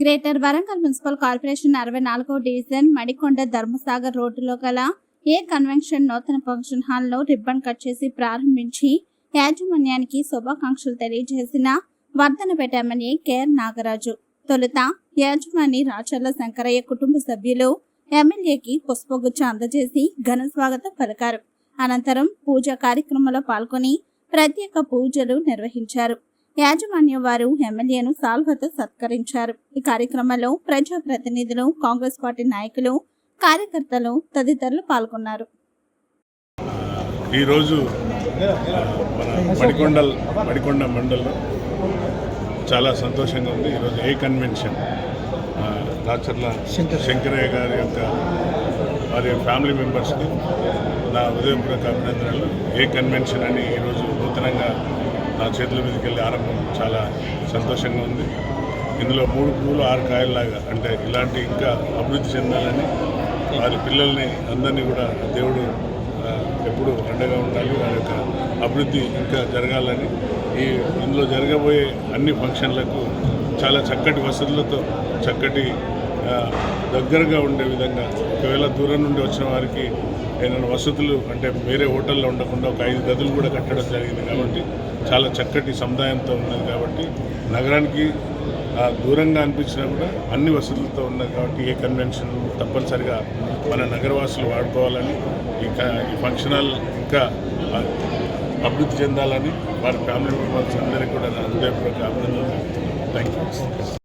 Greater Warangal municipal corporation అరవై నాలుగో division Madikonda Dharmasagar రోడ్డులో గల ఏ కన్వెన్షన్ నూతన ఫంక్షన్ హాల్లో రిబ్బన్ కట్ చేసి ప్రారంభించి యాజమాన్యానికి శుభాకాంక్షలు తెలియజేసిన వర్ధనపేట ఎమ్మెల్యే కేఆర్ నాగరాజు. తొలుత యాజమాని రాచర్ల శంకరయ్య కుటుంబ సభ్యులు ఎమ్మెల్యేకి పుష్పగుచ్చ అందజేసి ఘన స్వాగతం పలికారు. అనంతరం పూజా కార్యక్రమంలో పాల్గొని ప్రత్యేక పూజలు నిర్వహించారు. యాజమాన్యం వారు ఎమ్మెల్యేను సాల్వతో సత్కరించారు. ఈ కార్యక్రమంలో ప్రజాప్రతినిధులు కాంగ్రెస్ పార్టీ నాయకులు కార్యకర్తలు తదితరులు పాల్గొన్నారు. ఈరోజు మన మడికొండల్ మడికొండ మండల్లో చాలా సంతోషంగా ఉంది. ఈరోజు ఏ కన్వెన్షన్? ఆ, రాచర్ల శంకరయ్య. గారి యొక్క వారి ఫ్యామిలీ మెంబర్స్కి నా ఉదయపూర్వక అభినందనలు. ఏ కన్వెన్షన్ అని ఈరోజు నూతనంగా నా చేతుల మీదకి వెళ్ళి ఆరంభం చాలా సంతోషంగా ఉంది. ఇందులో మూడు పువ్వులు ఆరు కాయల్లాగా అంటే ఇలాంటి ఇంకా అభివృద్ధి చెందాలని వారి పిల్లల్ని అందరినీ కూడా దేవుడు ఎప్పుడు అండగా ఉండాలి. వారి యొక్క అభివృద్ధి ఇంకా జరగాలని ఈ ఇందులో జరగబోయే అన్ని ఫంక్షన్లకు చాలా చక్కటి వసతులతో చక్కటి దగ్గరగా ఉండే విధంగా ఒకవేళ దూరం నుండి వచ్చిన వారికి ఏదైనా వసతులు అంటే వేరే హోటల్లో ఉండకుండా ఒక ఐదు గదులు కూడా కట్టడం జరిగింది కాబట్టి చాలా చక్కటి సముదాయంతో ఉన్నది కాబట్టి నగరానికి దూరంగా అనిపించినా కూడా అన్ని వసతులతో ఉన్నది కాబట్టి ఏ కన్వెన్షన్ తప్పనిసరిగా మన నగరవాసులు వాడుకోవాలని ఇంకా ఈ ఫంక్షన్ హాల్ ఇంకా అభివృద్ధి చెందాలని వారి ఫ్యామిలీ మెంబర్స్ అందరికీ కూడా నా హృదయపూర్వక అభినందనలు. Thank you